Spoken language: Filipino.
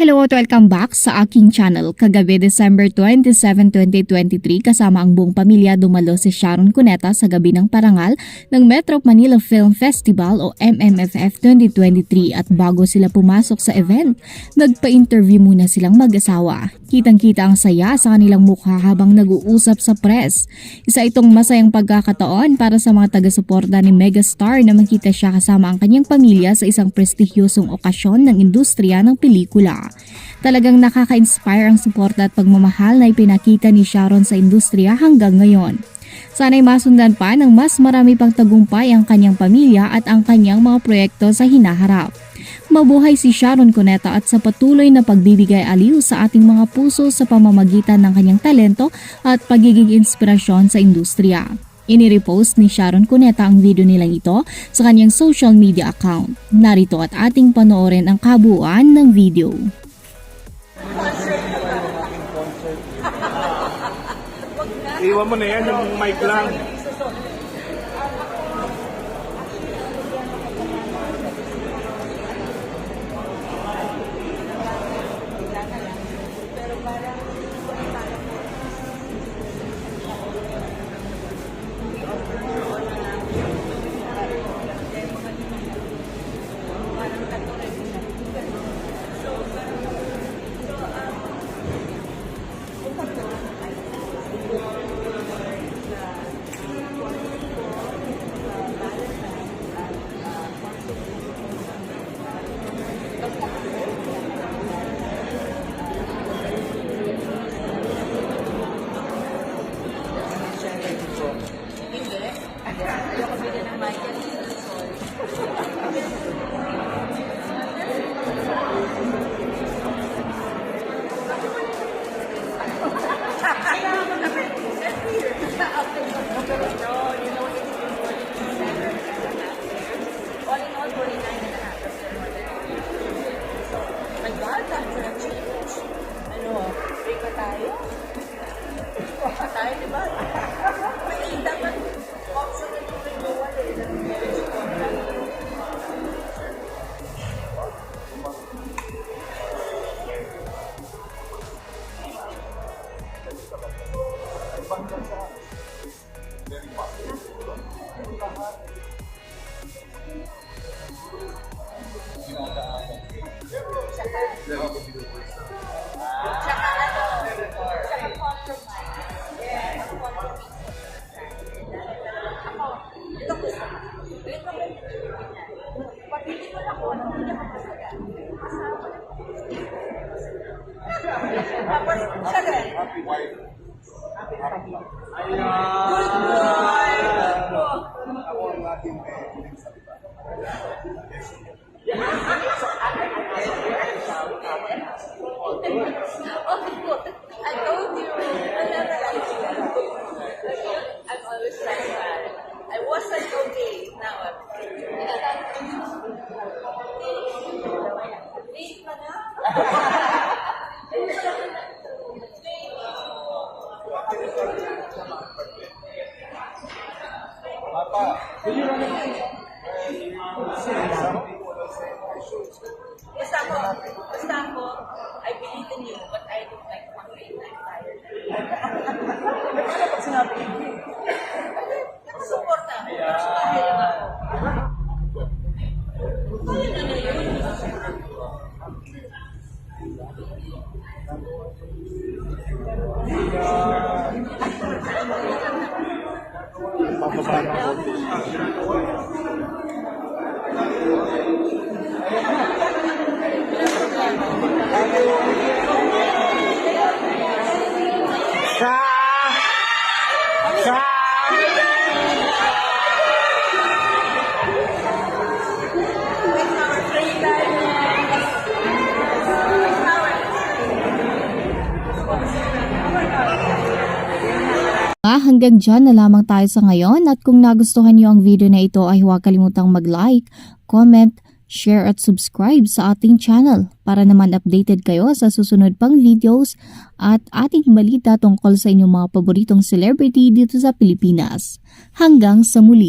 Hello at welcome back sa aking channel. Kagabi December 27, 2023 kasama ang buong pamilya dumalo si Sharon Cuneta sa gabi ng parangal ng Metro Manila Film Festival o MMFF 2023 at bago sila pumasok sa event, nagpa-interview muna silang mag-asawa. Kitang-kita ang saya sa kanilang mukha habang nag-uusap sa press. Isa itong masayang pagkakataon para sa mga taga-suporta ni Megastar na makita siya kasama ang kanyang pamilya sa isang prestigyosong okasyon ng industriya ng pelikula. Talagang nakaka-inspire ang suporta at pagmamahal na ipinakita ni Sharon sa industriya hanggang ngayon. Sana'y masundan pa ng mas marami pang tagumpay ang kanyang pamilya at ang kanyang mga proyekto sa hinaharap. Mabuhay si Sharon Cuneta at sa patuloy na pagbibigay aliw sa ating mga puso sa pamamagitan ng kanyang talento at pagiging inspirasyon sa industriya. Inirepost ni Sharon Cuneta ang video nilang ito sa kanyang social media account. Narito at ating panoorin ang kabuuan ng video. Iwan mo na yan, yung mic lang. Tsaka ano, tsaka compromise. Yeah, ang compromise. Ako, ito gusto ko. Ito ko. Pag hindi ko na ko, hindi ako masaya. Asawa na ko. Tapos, siya rin. Good boy. Ako Pababa ng konti. Sa! Hanggang dyan na lamang tayo sa ngayon at kung nagustuhan niyo ang video na ito ay huwag kalimutang mag-like, comment, share at subscribe sa ating channel para naman updated kayo sa susunod pang videos at ating balita tungkol sa inyong mga paboritong celebrity dito sa Pilipinas. Hanggang sa muli!